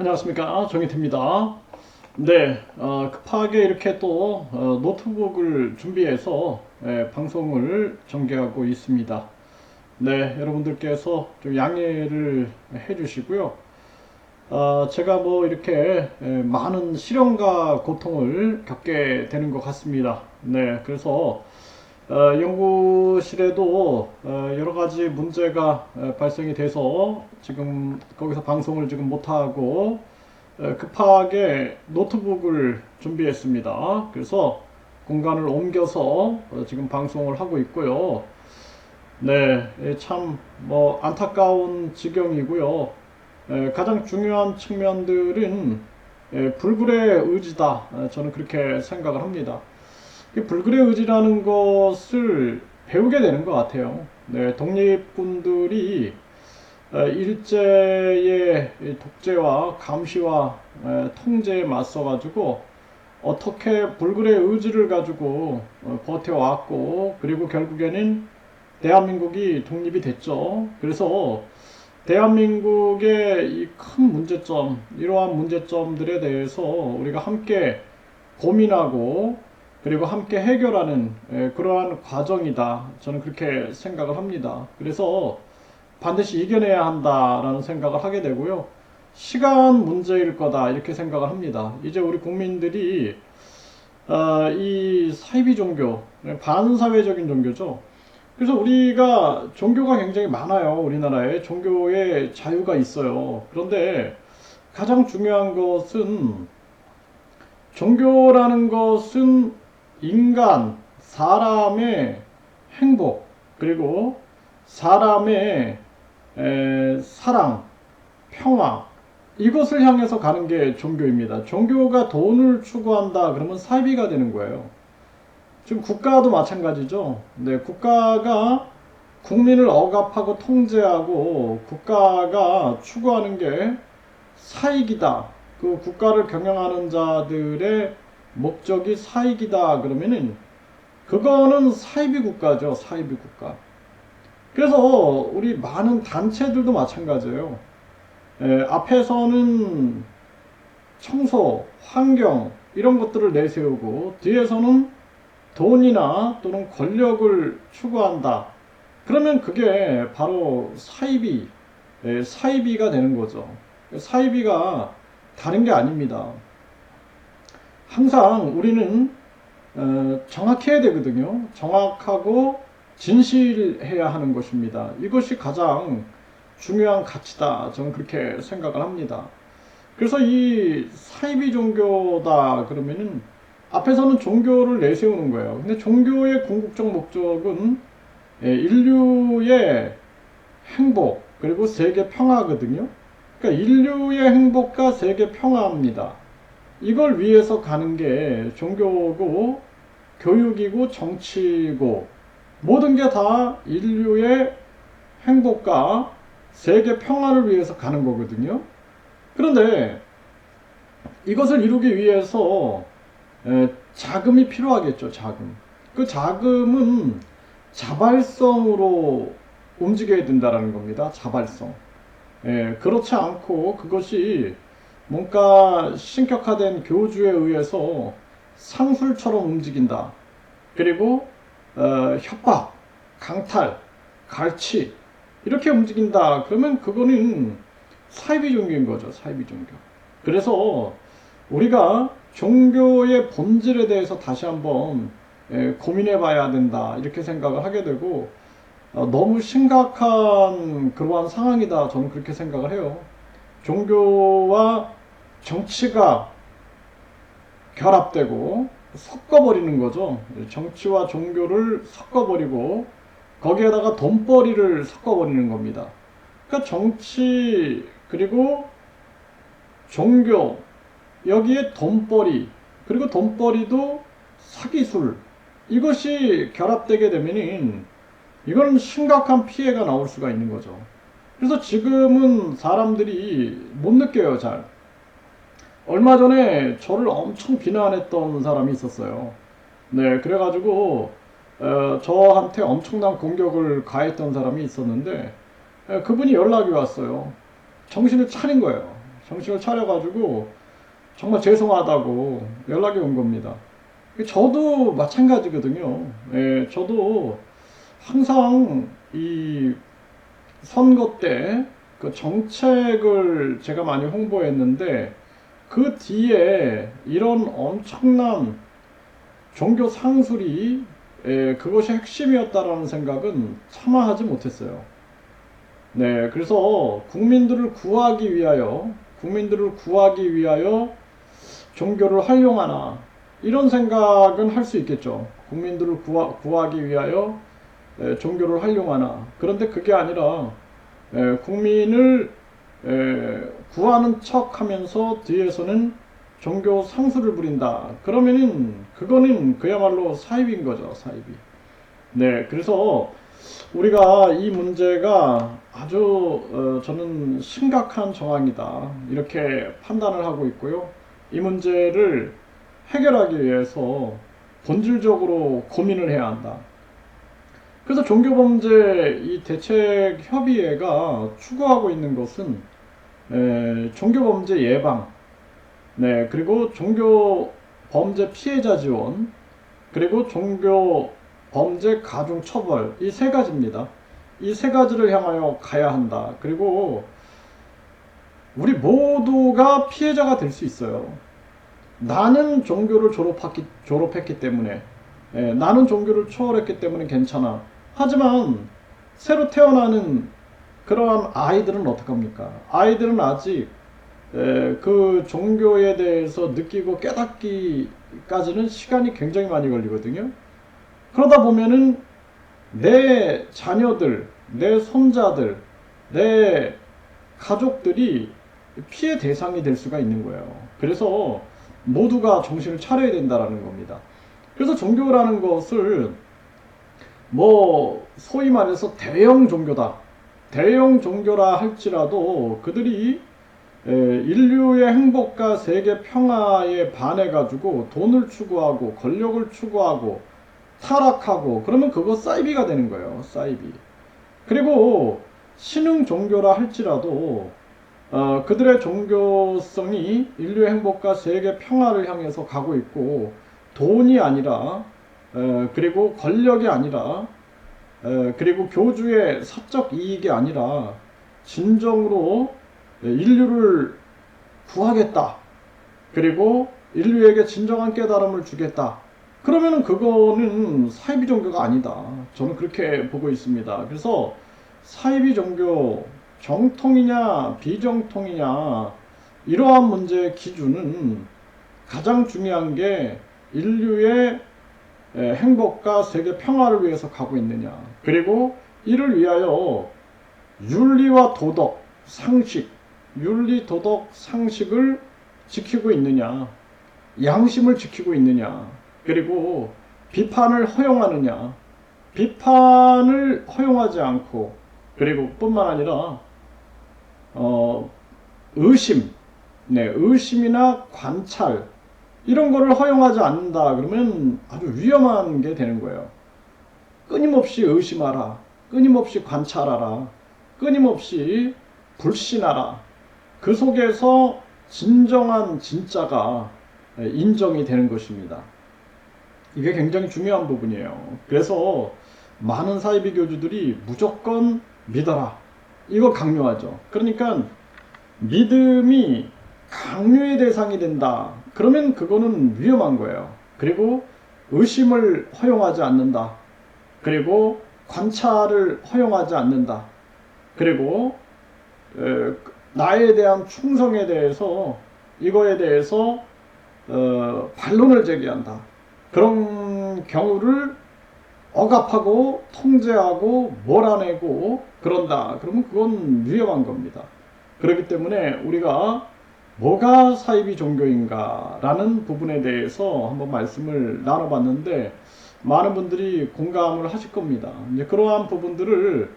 안녕하십니까 정희태입니다. 네, 어, 급하게 이렇게 또 어, 노트북을 준비해서 예, 방송을 전개하고 있습니다. 네, 여러분들께서 좀 양해를 해 주시고요. 어, 제가 뭐 이렇게 예, 많은 시련과 고통을 겪게 되는 것 같습니다. 네, 그래서 어, 연구실에도 어, 여러 가지 문제가 어, 발생이 돼서 지금 거기서 방송을 지금 못하고 어, 급하게 노트북을 준비했습니다. 그래서 공간을 옮겨서 어, 지금 방송을 하고 있고요. 네, 참 뭐 안타까운 지경이고요. 에, 가장 중요한 측면들은 에, 불굴의 의지다. 어, 저는 그렇게 생각을 합니다. 이 불굴의 의지라는 것을 배우게 되는 것 같아요. 네, 독립군들이 어, 일제의 이 독재와 감시와 에, 통제에 맞서가지고 어떻게 불굴의 의지를 가지고 어, 버텨왔고 그리고 결국에는 대한민국이 독립이 됐죠. 그래서 대한민국의 이 큰 문제점, 이러한 문제점들에 대해서 우리가 함께 고민하고 그리고 함께 해결하는 예, 그러한 과정이다. 저는 그렇게 생각을 합니다. 그래서 반드시 이겨내야 한다라는 생각을 하게 되고요. 시간 문제일 거다 이렇게 생각을 합니다. 이제 우리 국민들이 어, 이 사이비 종교, 반사회적인 종교죠. 그래서 우리가 종교가 굉장히 많아요. 우리나라에 종교의 자유가 있어요. 그런데 가장 중요한 것은 종교라는 것은 인간, 사람의 행복, 그리고 사람의 에, 사랑, 평화, 이것을 향해서 가는 게 종교입니다. 종교가 돈을 추구한다, 그러면 사이비가 되는 거예요. 지금 국가도 마찬가지죠. 네, 국가가 국민을 억압하고 통제하고 국가가 추구하는 게 사익이다. 그 국가를 경영하는 자들의 목적이 사익이다. 그러면은 그거는 사이비 국가죠. 사이비 국가. 그래서 우리 많은 단체들도 마찬가지예요. 에, 앞에서는 청소, 환경 이런 것들을 내세우고 뒤에서는 돈이나 또는 권력을 추구한다. 그러면 그게 바로 사이비, 예, 사이비가 되는 거죠. 사이비가 다른 게 아닙니다. 항상 우리는 어, 정확해야 되거든요. 정확하고 진실해야 하는 것입니다. 이것이 가장 중요한 가치다. 저는 그렇게 생각을 합니다. 그래서 이 사이비 종교다 그러면은 앞에서는 종교를 내세우는 거예요. 근데 종교의 궁극적 목적은 예, 인류의 행복 그리고 세계 평화거든요. 그러니까 인류의 행복과 세계 평화입니다. 이걸 위해서 가는 게 종교고 교육이고 정치고 모든 게 다 인류의 행복과 세계 평화를 위해서 가는 거거든요. 그런데 이것을 이루기 위해서 에, 자금이 필요하겠죠, 자금. 그 자금은 자발성으로 움직여야 된다는 겁니다. 자발성. 예, 그렇지 않고 그것이 뭔가 신격화된 교주에 의해서 상술처럼 움직인다. 그리고 어, 협박, 강탈, 갈취 이렇게 움직인다. 그러면 그거는 사이비 종교인 거죠. 사이비 종교. 그래서 우리가 종교의 본질에 대해서 다시 한번 예, 고민해 봐야 된다. 이렇게 생각을 하게 되고 어, 너무 심각한 그러한 상황이다. 저는 그렇게 생각을 해요. 종교와 정치가 결합되고 섞어버리는 거죠. 정치와 종교를 섞어버리고 거기에다가 돈벌이를 섞어버리는 겁니다. 그러니까 정치 그리고 종교 여기에 돈벌이 그리고 돈벌이도 사기술 이것이 결합되게 되면은 이거는 심각한 피해가 나올 수가 있는 거죠. 그래서 지금은 사람들이 못 느껴요, 잘. 얼마 전에 저를 엄청 비난했던 사람이 있었어요. 네, 그래가지고, 어, 저한테 엄청난 공격을 가했던 사람이 있었는데, 에, 그분이 연락이 왔어요. 정신을 차린 거예요. 정신을 차려가지고 정말 죄송하다고 연락이 온 겁니다. 저도 마찬가지거든요. 예, 저도 항상 이 선거 때 그 정책을 제가 많이 홍보했는데 그 뒤에 이런 엄청난 종교 상술이 예, 그것이 핵심이었다라는 생각은 차마 하지 못했어요. 네, 그래서 국민들을 구하기 위하여, 국민들을 구하기 위하여 종교를 활용하나, 이런 생각은 할 수 있겠죠. 국민들을 구하, 구하기 위하여 에, 종교를 활용하나. 그런데 그게 아니라, 에, 국민을 에, 구하는 척 하면서 뒤에서는 종교 상수를 부린다. 그러면은, 그거는 그야말로 사입인 거죠, 사입이. 네, 그래서 우리가 이 문제가 아주 어, 저는 심각한 정황이다 이렇게 판단을 하고 있고요. 이 문제를 해결하기 위해서 본질적으로 고민을 해야 한다. 그래서 종교범죄 이 대책 협의회가 추구하고 있는 것은 에, 종교범죄 예방, 네 그리고 종교범죄 피해자 지원, 그리고 종교 범죄 가중 처벌 이 세 가지입니다. 이 세 가지를 향하여 가야 한다. 그리고 우리 모두가 피해자가 될 수 있어요. 나는 종교를 졸업했기, 졸업했기 때문에 예, 나는 종교를 초월했기 때문에 괜찮아. 하지만 새로 태어나는 그러한 아이들은 어떡합니까? 아이들은 아직 에, 그 종교에 대해서 느끼고 깨닫기까지는 시간이 굉장히 많이 걸리거든요. 그러다 보면은 내 자녀들, 내 손자들, 내 가족들이 피해 대상이 될 수가 있는 거예요. 그래서 모두가 정신을 차려야 된다라는 겁니다. 그래서 종교라는 것을 뭐 소위 말해서 대형 종교다. 대형 종교라 할지라도 그들이 에, 인류의 행복과 세계 평화에 반해 가지고 돈을 추구하고 권력을 추구하고 타락하고 그러면 그거 사이비가 되는 거예요. 사이비. 그리고 신흥 종교라 할지라도 어, 그들의 종교성이 인류의 행복과 세계 평화를 향해서 가고 있고 돈이 아니라 어, 그리고 권력이 아니라 어, 그리고 교주의 사적 이익이 아니라 진정으로 인류를 구하겠다. 그리고 인류에게 진정한 깨달음을 주겠다. 그러면은 그거는 사이비 종교가 아니다. 저는 그렇게 보고 있습니다. 그래서 사이비 종교 정통이냐 비정통이냐 이러한 문제의 기준은 가장 중요한 게 인류의 행복과 세계 평화를 위해서 가고 있느냐. 그리고 이를 위하여 윤리와 도덕, 상식, 윤리, 도덕, 상식을 지키고 있느냐. 양심을 지키고 있느냐. 그리고 비판을 허용하느냐. 비판을 허용하지 않고 그리고 뿐만 아니라 어, 의심, 네, 의심이나 관찰 이런 거를 허용하지 않는다 그러면 아주 위험한 게 되는 거예요. 끊임없이 의심하라, 끊임없이 관찰하라, 끊임없이 불신하라. 그 속에서 진정한 진짜가 인정이 되는 것입니다. 이게 굉장히 중요한 부분이에요. 그래서 많은 사이비 교주들이 무조건 믿어라. 이거 강요하죠. 그러니까 믿음이 강요의 대상이 된다. 그러면 그거는 위험한 거예요. 그리고 의심을 허용하지 않는다. 그리고 관찰을 허용하지 않는다. 그리고 나에 대한 충성에 대해서 이거에 대해서 어, 반론을 제기한다. 그런 경우를 억압하고 통제하고 몰아내고 그런다. 그러면 그건 위험한 겁니다. 그렇기 때문에 우리가 뭐가 사이비 종교인가라는 부분에 대해서 한번 말씀을 나눠봤는데 많은 분들이 공감을 하실 겁니다. 이제 그러한 부분들을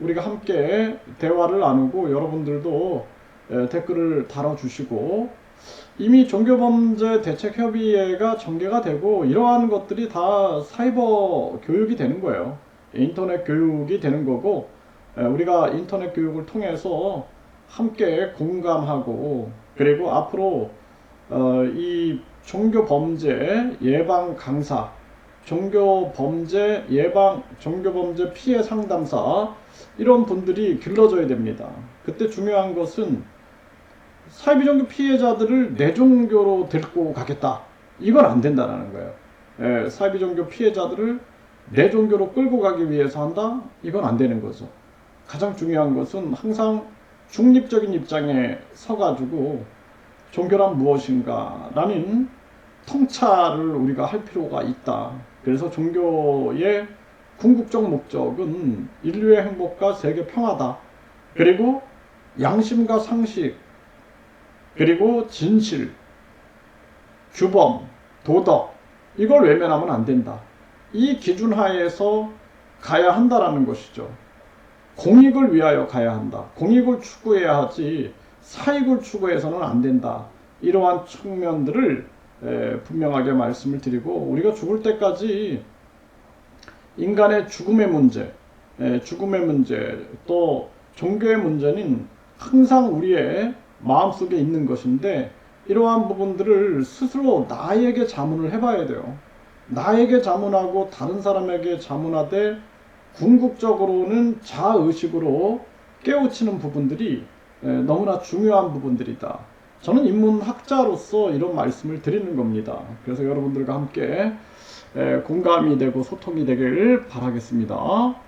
우리가 함께 대화를 나누고 여러분들도 댓글을 달아주시고 이미 종교범죄 대책협의회가 전개가 되고 이러한 것들이 다 사이버 교육이 되는 거예요. 인터넷 교육이 되는 거고 우리가 인터넷 교육을 통해서 함께 공감하고 그리고 앞으로 어, 이 종교 범죄 예방 강사, 종교 범죄 예방, 종교 범죄 피해 상담사 이런 분들이 길러져야 됩니다. 그때 중요한 것은 사이비 종교 피해자들을 내 종교로 데리고 가겠다. 이건 안 된다라는 거예요. 예, 사이비 종교 피해자들을 내 종교로 끌고 가기 위해서 한다? 이건 안 되는 거죠. 가장 중요한 것은 항상 중립적인 입장에 서가지고 종교란 무엇인가 라는 통찰을 우리가 할 필요가 있다. 그래서 종교의 궁극적 목적은 인류의 행복과 세계 평화다. 그리고 양심과 상식, 그리고 진실, 규범, 도덕, 이걸 외면하면 안 된다. 이 기준 하에서 가야 한다라는 것이죠. 공익을 위하여 가야 한다. 공익을 추구해야 하지 사익을 추구해서는 안 된다. 이러한 측면들을 에, 분명하게 말씀을 드리고 우리가 죽을 때까지 인간의 죽음의 문제, 에, 죽음의 문제, 또 종교의 문제는 항상 우리의 마음속에 있는 것인데 이러한 부분들을 스스로 나에게 자문을 해봐야 돼요. 나에게 자문하고 다른 사람에게 자문하되 궁극적으로는 자의식으로 깨우치는 부분들이 에, 너무나 중요한 부분들이다. 저는 인문학자로서 이런 말씀을 드리는 겁니다. 그래서 여러분들과 함께 에, 공감이 되고 소통이 되길 바라겠습니다.